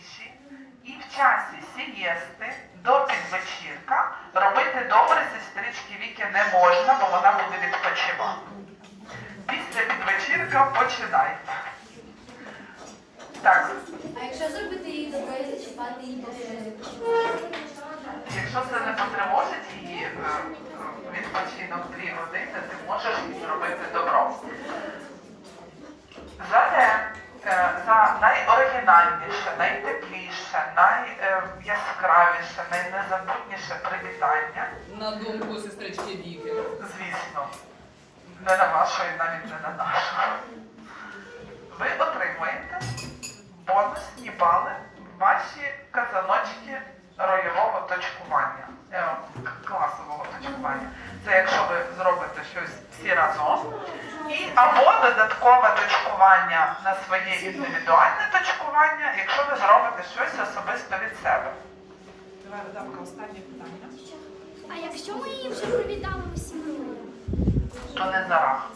тиші і в часі сієсти до підвечірка робити добре сестрички Віки не можна, бо вона буде відпочивати. Після підвечірка починайте. Так, А якщо зробити її добре зачіпати її якщо це не потривожить її е, відпочинок 2 години, ти можеш їй зробити добро. Найтепліше, найяскравіше, найнезабутніше привітання, На думку сестрички Віки. звісно, не на вашу і навіть не на нашу, ви отримуєте бонусні бали в ваші казаночки ройового точкування, е, класового точкування. Це якщо ви зробите щось всі разом. І або додаткове точкування на своє індивідуальне точкування, якщо ви зробите щось особисто від себе. Давай, Адамка, останнє питання. А якщо ми її вже привітали усім років? То не зарах.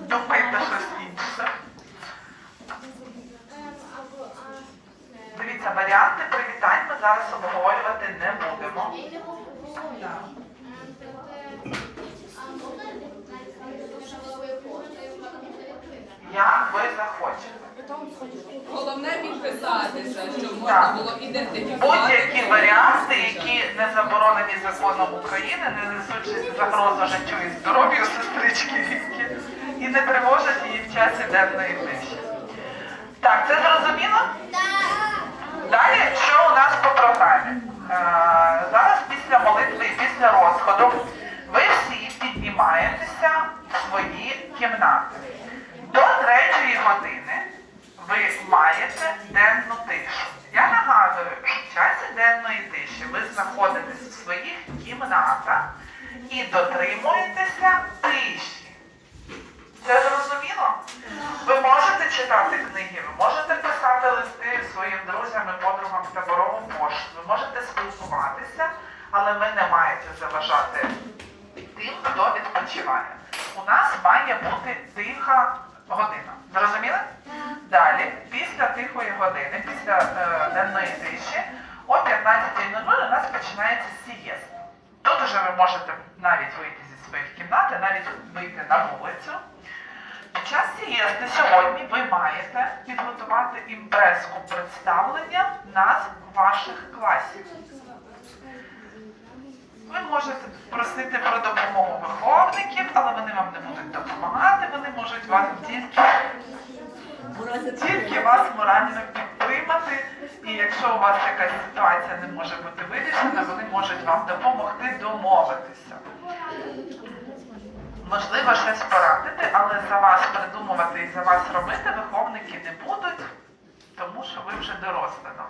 Думайте щось інше. Дивіться, варіанти привітань ми зараз обговорювати не будемо. Так. Як ви захочете. Головне підписатися, щоб можна Так. було ідентифікувати. Будь-які варіанти, які не заборонені законом України, не несуть загрозу життю і здоров'ю сестрички Віки і не привожать її в часі денної тиші. Так, це зрозуміло? Далі, що у нас по програмі? Е, зараз після молитви і після розходу ви всі піднімаєтеся в свої кімнати. Години ви маєте денну тишу. Я нагадую, що в часі денної тиші ви знаходитесь в своїх кімнатах і дотримуєтеся тиші. Це зрозуміло? Ви можете читати книги, ви можете писати листи своїм друзям і подругам в таборову пошту, ви можете спілкуватися, але ви не маєте заважати тим, хто відпочиває. У нас має бути тиха година. Зрозуміли? Далі, після тихої години, після е, денної тиші, о 15.00 у нас починається сієста. Тут уже ви можете навіть вийти зі своїх кімнат, навіть вийти на вулицю. Під час сієсти сьогодні ви маєте підготувати імпреску представлення назв ваших класів. Ви можете просити про допомогу виховників, але вони вам не будуть допомагати, вони можуть вас тільки, тільки вас морально підтримати. І якщо у вас якась ситуація не може бути вирішена, вони можуть вам допомогти домовитися. Можливо, щось порадити, але за вас придумувати і за вас робити виховники не будуть, тому що ви вже дорослі.